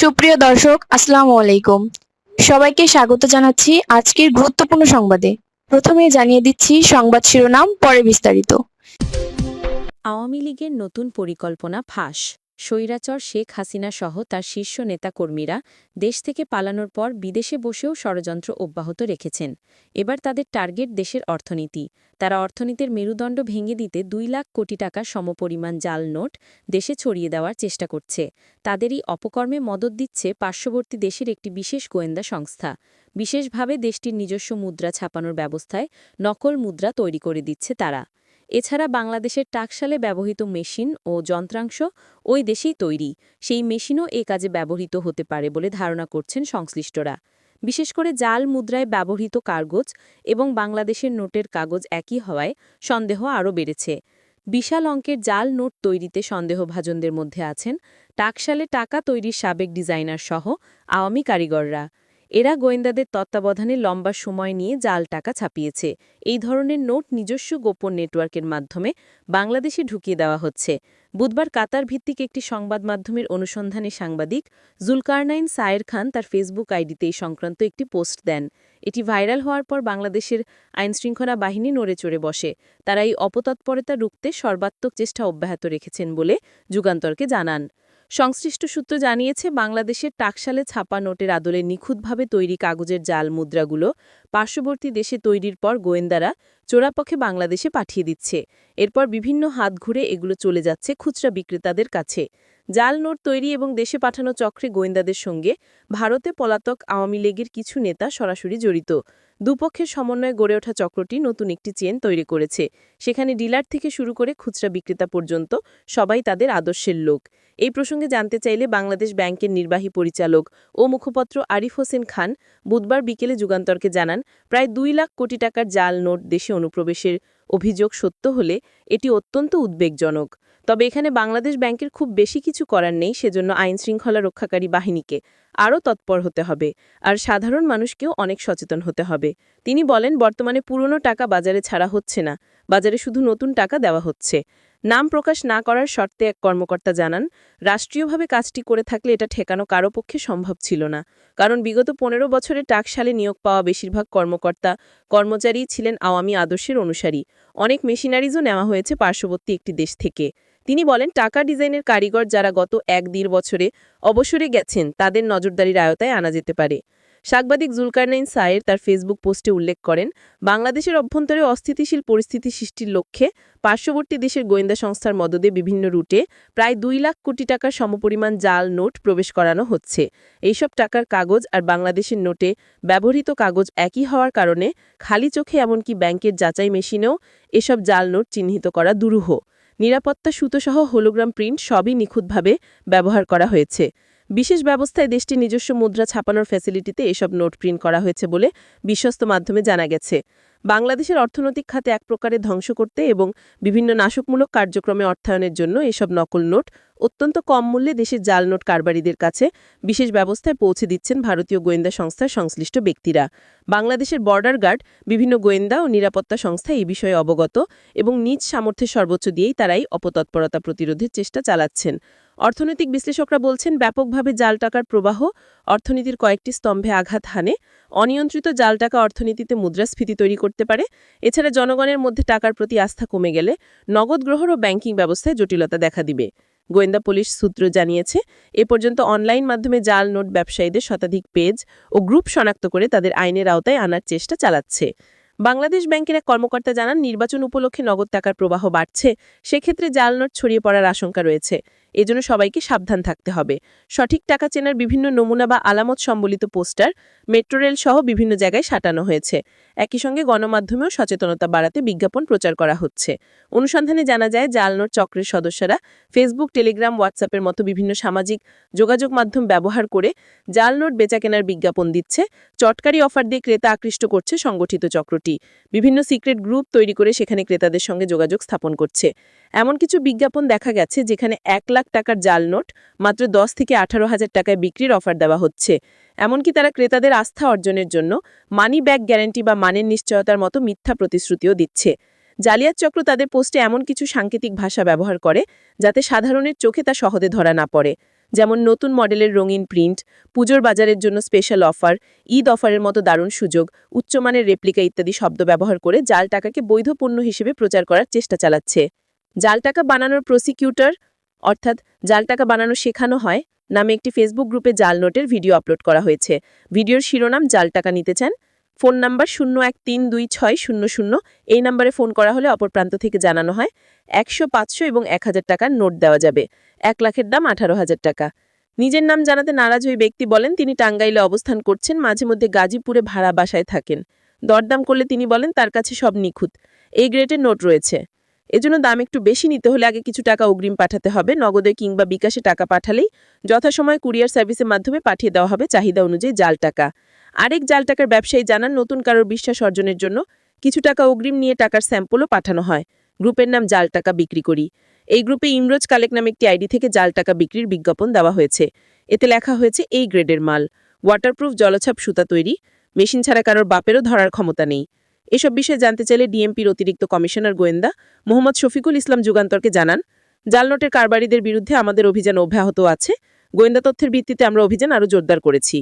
সুপ্রিয় দর্শক, আসসালামু আলাইকুম। সবাইকে স্বাগত জানাচ্ছি আজকের গুরুত্বপূর্ণ সংবাদে। প্রথমে জানিয়ে দিচ্ছি সংবাদ শিরোনাম, পরে বিস্তারিত। আওয়ামী লীগের নতুন পরিকল্পনা ফাঁস। স্বৈরাচর শেখ হাসিনা সহ তার শীর্ষ নেতাকর্মীরা দেশ থেকে পালানোর পর বিদেশে বসেও ষড়যন্ত্র অব্যাহত রেখেছেন। এবার তাদের টার্গেট দেশের অর্থনীতি। তারা অর্থনীতির মেরুদণ্ড ভেঙে দিতে দুই লাখ কোটি টাকা সমপরিমাণ জাল নোট দেশে ছড়িয়ে দেওয়ার চেষ্টা করছে। তাদেরই অপকর্মে মদত দিচ্ছে পার্শ্ববর্তী দেশের একটি বিশেষ গোয়েন্দা সংস্থা। বিশেষভাবে দেশটির নিজস্ব মুদ্রা ছাপানোর ব্যবস্থায় নকল মুদ্রা তৈরি করে দিচ্ছে তারা। এছাড়া বাংলাদেশের টাকশালে ব্যবহৃত মেশিন ও যন্ত্রাংশ ওই দেশেই তৈরি। সেই মেশিনও এ কাজে ব্যবহৃত হতে পারে বলে ধারণা করছেন সংশ্লিষ্টরা। বিশেষ করে জাল মুদ্রায় ব্যবহৃত কাগজ এবং বাংলাদেশের নোটের কাগজ একই হওয়ায় সন্দেহ আরও বেড়েছে। বিশাল অঙ্কের জাল নোট তৈরিতে সন্দেহভাজনদের মধ্যে আছেন টাকশালে টাকা তৈরির সাবেক ডিজাইনার সহ আওয়ামী কারিগররা। এরা গোয়েন্দাদের তত্ত্বাবধানে লম্বা সময় নিয়ে জাল টাকা ছাপিয়েছে। এই ধরনের নোট নিজস্ব গোপন নেটওয়ার্কের মাধ্যমে বাংলাদেশে ঢুকিয়ে দেওয়া হচ্ছে। বুধবার কাতার ভিত্তিক একটি সংবাদ মাধ্যমের অনুসন্ধানে সাংবাদিক জুলকারনাইন সায়ের খান তার ফেসবুক আইডিতে এই সংক্রান্ত একটি পোস্ট দেন। এটি ভাইরাল হওয়ার পর বাংলাদেশের আইনশৃঙ্খলা বাহিনী নড়ে চড়ে বসে। তারা এই অপতৎপরতা রুখতে সর্বাত্মক চেষ্টা অব্যাহত রেখেছেন বলে যুগান্তরকে জানান। সংশ্লিষ্ট সূত্র জানিয়েছে, বাংলাদেশের টাকশালে ছাপা নোটের আদলে নিখুঁতভাবে তৈরি কাগজের জাল মুদ্রাগুলো পার্শ্ববর্তী দেশে তৈরির পর গোয়েন্দারা চোরাপক্ষে বাংলাদেশে পাঠিয়ে দিচ্ছে। এরপর বিভিন্ন হাত ঘুরে এগুলো চলে যাচ্ছে খুচরা বিক্রেতাদের কাছে। জাল নোট তৈরি এবং দেশে পাঠানো চক্রে গোয়েন্দাদের সঙ্গে ভারতে পলাতক আওয়ামী লীগের কিছু নেতা সরাসরি জড়িত। দুপক্ষের সমন্বয়ে গড়ে ওঠা চক্রটি নতুন একটি চেন তৈরি করেছে। সেখানে ডিলার থেকে শুরু করে খুচরা বিক্রেতা পর্যন্ত সবাই তাদের আদর্শের লোক। এই প্রসঙ্গে জানতে চাইলে বাংলাদেশ ব্যাংকের নির্বাহী পরিচালক ও মুখপত্র আরিফ হোসেন খান বুধবার বিকেলে যুগান্তরকে জানান, প্রায় দুই লাখ কোটি টাকার জাল নোট দেশে অনুপ্রবেশের অভিযোগ সত্য হলে এটি অত্যন্ত উদ্বেগজনক। তবে এখানে বাংলাদেশ ব্যাংকের খুব বেশি কিছু করার নেই, সেজন্য আইনশৃঙ্খলা রক্ষাকারী বাহিনীকে। আরও তৎপর হতে হবে। আর সাধারণ মানুষকেও অনেক সচেতন হতে হবে। তিনি বলেন, বর্তমানে পুরনো টাকা বাজারে ছাড়া হচ্ছে না। বাজারে শুধু নতুন টাকা দেওয়া হচ্ছে। নাম প্রকাশ না করার শর্তে এক কর্মকর্তা জানান, রাষ্ট্রীয়ভাবে কাজটি করে থাকলে এটা ঠেকানো কারও পক্ষে সম্ভব ছিল না। কারণ বিগত পনেরো বছরে টাকশালে নিয়োগ পাওয়া বেশিরভাগ কর্মকর্তা কর্মচারী ছিলেন আওয়ামী আদর্শের অনুসারী। অনেক মেশিনারিজও নেওয়া হয়েছে পার্শ্ববর্তী একটি দেশ থেকে। তিনি বলেন, টাকা ডিজাইনের কারিগর যারা গত এক দেড় বছরে অবসরে গেছেন, তাদের নজরদারির আয়তায় আনা যেতে পারে। সাংবাদিক জুলকারনাইন সায়ের তার ফেসবুক পোস্টে উল্লেখ করেন, বাংলাদেশের অভ্যন্তরে অস্থিতিশীল পরিস্থিতি সৃষ্টির লক্ষ্যে পার্শ্ববর্তী দেশের গোয়েন্দা সংস্থার মদদে বিভিন্ন রুটে প্রায় দুই লাখ কোটি টাকার সমপরিমাণ জাল নোট প্রবেশ করানো হচ্ছে। এইসব টাকার কাগজ আর বাংলাদেশের নোটে ব্যবহৃত কাগজ একই হওয়ার কারণে খালি চোখে এমনকি ব্যাংকের যাচাই মেশিনেও এসব জাল নোট চিহ্নিত করা দুরূহ। নিরাপত্তা সুতোসহ হোলোগ্রাম প্রিন্ট সবই নিখুঁতভাবে ব্যবহার করা হয়েছে। বিশেষ ব্যবস্থায় দেশটির নিজস্ব মুদ্রা ছাপানোর ফ্যাসিলিটিতে এসব নোট প্রিন্ট করা হয়েছে বলে বিশ্বস্ত মাধ্যমে জানা গেছে। বাংলাদেশের অর্থনৈতিক খাতে এক প্রকারে ধ্বংস করতে এবং বিভিন্ন নাশকমূলক কার্যক্রমে অর্থায়নের জন্য এসব নকল নোট অত্যন্ত কম মূল্যে দেশের জাল নোট কারবারিদের কাছে বিশেষ ব্যবস্থায় পৌঁছে দিচ্ছেন ভারতীয় গোয়েন্দা সংস্থার সংশ্লিষ্ট ব্যক্তিরা। বাংলাদেশের বর্ডার গার্ড বিভিন্ন গোয়েন্দা ও নিরাপত্তা সংস্থা এই বিষয়ে অবগত এবং নিজ সামর্থ্যের সর্বোচ্চ দিয়েই তারাই অপতৎপরতা প্রতিরোধের চেষ্টা চালাচ্ছেন। অর্থনৈতিক বিশ্লেষকরা বলছেন, ব্যাপকভাবে জাল টাকার প্রবাহ, অর্থনীতির কয়েকটি স্তম্ভে আঘাত হানে। অনিয়ন্ত্রিত জাল টাকা অর্থনীতিতে মুদ্রাস্ফীতি তৈরি করতে পারে। এছাড়া জনগণের মধ্যে টাকার প্রতি আস্থা কমে গেলে নগদ গ্রহণ ও ব্যাংকিং ব্যবস্থায় জটিলতা দেখা দিবে। গোয়েন্দা পুলিশ সূত্র জানিয়েছে, এ পর্যন্ত অনলাইন মাধ্যমে জাল নোট ব্যবসায়ীদের শতাধিক পেজ ও গ্রুপ শনাক্ত করে তাদের আইনের আওতায় আনার চেষ্টা চালাচ্ছে। বাংলাদেশ ব্যাংকের এক কর্মকর্তা জানান, নির্বাচন উপলক্ষে নগদ টাকার প্রবাহ বাড়ছে। সেক্ষেত্রে জাল নোট ছড়িয়ে পড়ার আশঙ্কা রয়েছে। এজন্য সবাইকে সাবধান থাকতে হবে। সঠিক টাকা চেনার বিভিন্ন নমুনা বা আলামত সম্বলিত পোস্টার, মেট্রো রেল সহ বিভিন্ন জায়গায় সাটানো হয়েছে। একই সঙ্গে গণমাধ্যমেও সচেতনতা বাড়াতে বিজ্ঞাপন প্রচার করা হচ্ছে। অনুসন্ধানে জানা যায় জাল নোট চক্রের সদস্যরা ফেসবুক, টেলিগ্রাম, হোয়াটসঅ্যাপের মতো বিভিন্ন সামাজিক যোগাযোগ মাধ্যম ব্যবহার করে জাল নোট বেচাকেনার বিজ্ঞাপন দিচ্ছে। চটকারি অফার দিয়ে ক্রেতা আকৃষ্ট করছে সংগঠিত চক্রটি। বিভিন্ন সিক্রেট গ্রুপ তৈরি করে সেখানে ক্রেতাদের সঙ্গে যোগাযোগ স্থাপন করছে। এমন কিছু বিজ্ঞাপন দেখা গেছে যেখানে এক লাখ টাকার জাল নোট, মাত্র দশ থেকে আঠারো হাজার টাকায় বিক্রির অফার দেওয়া হচ্ছে। এমনকি তারা ক্রেতাদের আস্থা অর্জনের জন্য মানি ব্যাক গ্যারান্টি বা মানের নিশ্চয়তার মতো মিথ্যা প্রতিশ্রুতিও দিচ্ছে। জালিয়াত চক্র তাদের পোস্টে এমন কিছু সাংকেতিক ভাষা ব্যবহার করে, যাতে সাধারণের চোখে তা সহজে ধরা না পড়ে। যেমন নতুন মডেলের রঙিন প্রিন্ট পুজোর বাজারের জন্য স্পেশাল অফার ঈদ অফারের মতো দারুণ সুযোগ, উচ্চমানের রেপ্লিকা ইত্যাদি শব্দ ব্যবহার করে জাল টাকাকে বৈধ পণ্য হিসেবে প্রচার করার চেষ্টা চালাচ্ছে। জাল টাকা বানানোর প্রসিকিউটর অর্থাৎ জাল টাকা বানানো শেখানো হয়, নামে একটি ফেসবুক গ্রুপে জাল নোটের ভিডিও আপলোড করা হয়েছে। ভিডিওর শিরোনাম জাল টাকা নিতে চান, ফোন নাম্বার শূন্য এক তিন দুই ছয় শূন্য শূন্য, এই নাম্বারে ফোন করা হলে অপর প্রান্ত থেকে জানানো হয়, একশো পাঁচশো এবং এক হাজার টাকার নোট দেওয়া যাবে। এক লাখের দাম আঠারো হাজার টাকা। নিজের নাম জানাতে নারাজ ওই ব্যক্তি বলেন, তিনি টাঙ্গাইলে অবস্থান করছেন, মাঝে মধ্যে গাজীপুরে ভাড়া বাসায় থাকেন। দরদাম করলে তিনি বলেন, তার কাছে সব নিখুঁত। এই গ্রেডের নোট রয়েছে। এজন্য দাম একটু বেশি নিতে হলে আগে কিছু টাকা অগ্রিম পাঠাতে হবে, নগদে কিংবা বিকাশে টাকা পাঠালেই যথাসময়ে কুরিয়ার সার্ভিসের মাধ্যমে পাঠিয়ে দেওয়া হবে চাহিদা অনুযায়ী জাল টাকা। আরেক জাল টাকার ব্যবসায়ী জানান, নতুন কারোর বিশ্বাস অর্জনের জন্য কিছু টাকা অগ্রিম নিয়ে টাকার স্যাম্পলও পাঠানো হয়। গ্রুপের নাম জাল টাকা বিক্রি করি। এই গ্রুপে ইমরোজ কালেক নামে একটি আইডি থেকে জাল টাকা বিক্রির বিজ্ঞাপন দেওয়া হয়েছে। এতে লেখা হয়েছে, এই গ্রেডের মাল। ওয়াটারপ্রুফ জলছাপ সুতা তৈরি। মেশিন ছাড়া কারোর বাপেরও ধরার ক্ষমতা নেই। এসব বিষয়ে জানতে চাইলে ডিএমপির অতিরিক্ত কমিশনার গোয়েন্দা মোহাম্মদ শফিকুল ইসলাম যুগান্তরকে জানান। জালনোটের কারবারিদের বিরুদ্ধে আমাদের অভিযান অব্যাহত আছে। গোয়েন্দা তথ্যের ভিত্তিতে আমরা অভিযান আরও জোরদার করেছি।